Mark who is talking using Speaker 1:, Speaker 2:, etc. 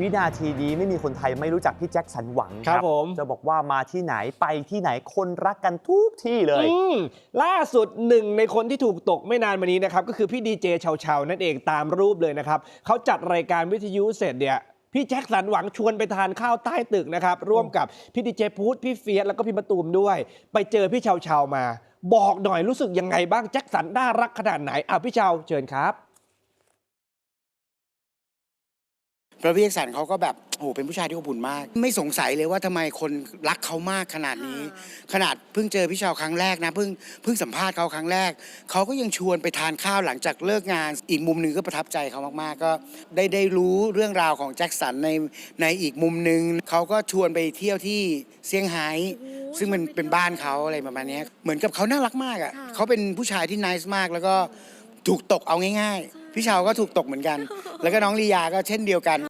Speaker 1: วินาทีนี้ไม่มีคนไทยไม่รู้จักพี่แจ็คสันหวัง
Speaker 2: ครับผม
Speaker 1: จะบอกว่ามาที่ไหนไปที่ไหนคนรักกันทุกที่เลย
Speaker 2: อืมล่าสุดหนึ่งในคนที่ถูกตกไม่นานมานี้นะครับ ก็คือพี่ดีเจเฉาๆนั่นเองตามรูปเลยนะครับเขาจัดรายการวิทยุเสร็จเนี่ยพี่แจ็คสันหวังชวนไปทานข้าวใต้ตึกนะครับ ร่วมกับพี่ดีเจพุทธพี่เฟียสแล้วก็พี่มะตูมด้วย ไปเจอพี่เฉาๆมา บอกหน่อยรู้สึกยังไงบ้างแจ็คสันน่ารักขนาดไหนอะพี่เฉาเชิญครับ
Speaker 3: พระพี่เอกสันเขาก็แบบโอ้โหเป็นผู้ชายที่อบอุ่นมาก ไม่สงสัยเลยว่าทำไมคนรักเขามากขนาดนี้ ขนาดเพิ่งเจอพี่ชาวครั้งแรกนะเพิ่งเพิ่งสัมภาษณ์เขาครั้งแรกเขาก็ยังชวนไปทานข้าวหลังจากเลิกงาน อีกมุมหนึ่งก็ประทับใจเขามากๆ ก็ได้ได้รู้เรื่องราวของแจ็คสันในในอีกมุมหนึ่งเขาก็ชวนไปเที่ยวที่เซี่ยงไฮ้ซึ่งมันเป็นบ้านเขาอะไรประมาณเนี้ยเหมือนกับเขาน่ารักมากอะเขาเป็นผู้ชายที่นิสมากแล้วก็ถูกตกเอาง่าย ๆ พี่ชาวก็ถูกตกเหมือนกัน แล้วก็น้องลียาก็เช่นเดียวกัน